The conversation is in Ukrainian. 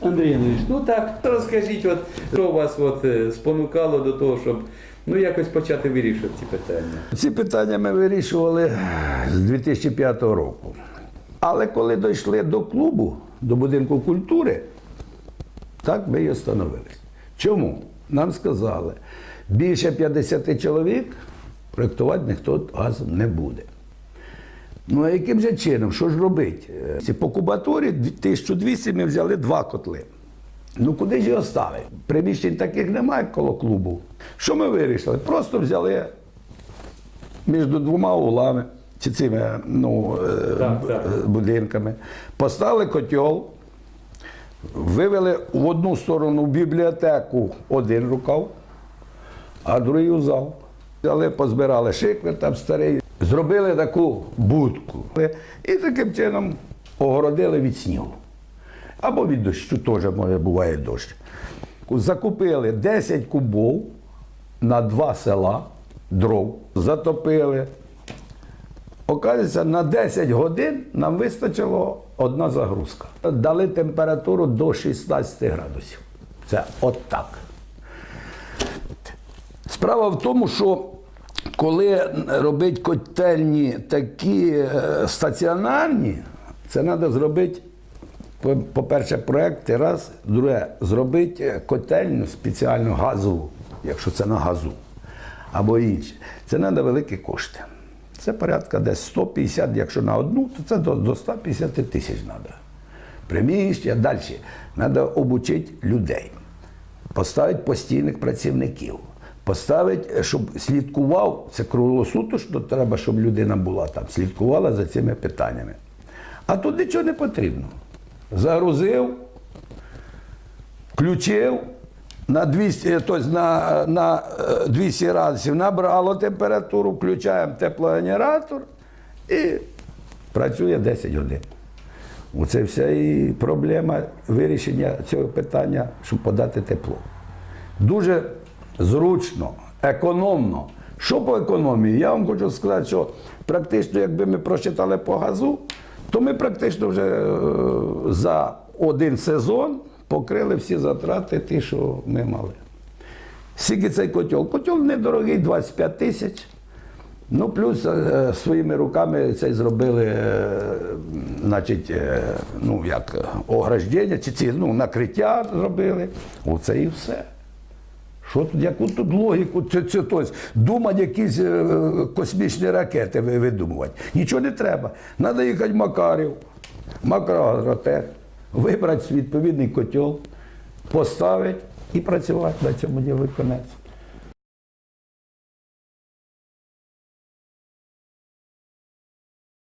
Андрій Андрійович, ну так, розкажіть, от, що вас от, е, спонукало до того, щоб ну, якось почати вирішувати ці питання. Ці питання ми вирішували з 2005 року. Але коли дійшли до клубу, до будинку культури, так ми і остановились. Чому? Нам сказали, більше 50 чоловік проєктувати ніхто газом не буде. Ну а яким же чином? Що ж робити? Е, По кубатурі 1200 ми взяли два котли. Ну куди ж його ставити? Приміщень таких немає коло клубу. Що ми вирішили? Просто взяли між двома углами чи цими ну, е, Так, так. е, будинками, поставили котел, вивели в одну сторону в бібліотеку один рукав, а другий у зал. Взяли, позбирали шиквер там старий, зробили таку будку. І таким чином огородили від снігу. Або від дощу, теж може буває дощ. Закупили 10 кубов на два села дров, затопили. Оказується, на 10 годин нам вистачило одна загрузка. Дали температуру до 16 градусів. Це от. Справа в тому, що коли робити котельні такі е, стаціонарні, це треба зробити, по- по-перше, проекти, раз, друге, зробити е, котельню спеціальну газову, якщо це на газу, або інше. Це треба великі кошти. Це порядка десь 150, якщо на одну, то це до 150 тисяч треба. Приміщення, далі. Треба обучити людей поставити постійних працівників, поставити, щоб слідкував, це круглосуточно треба, щоб людина була там, слідкувала за цими питаннями. А тут нічого не потрібно. Загрузив, включив, на 200, е, тобто на, на е, 200 градусів набрало температуру, включаємо теплогенератор і працює 10 годин. Оце вся і проблема вирішення цього питання, щоб подати тепло. Дуже зручно, економно. Що по економії? Я вам хочу сказати, що практично, якби ми прочитали по газу, то ми практично вже е, за один сезон покрили всі затрати, ті, що ми мали. Скільки цей котел? Котел недорогий, 25 тисяч. Ну, плюс е, своїми руками це зробили, е, значить, ну, як ограждення, чи ці ну, накриття зробили. Оце і все. Що тут, яку тут логіку? Це, це, тось, думати якісь е, космічні ракети видумувати. Нічого не треба. Треба їхати в Макарів, макроагротех, вибрати відповідний котел, поставити і працювати на цьому ділі кінець.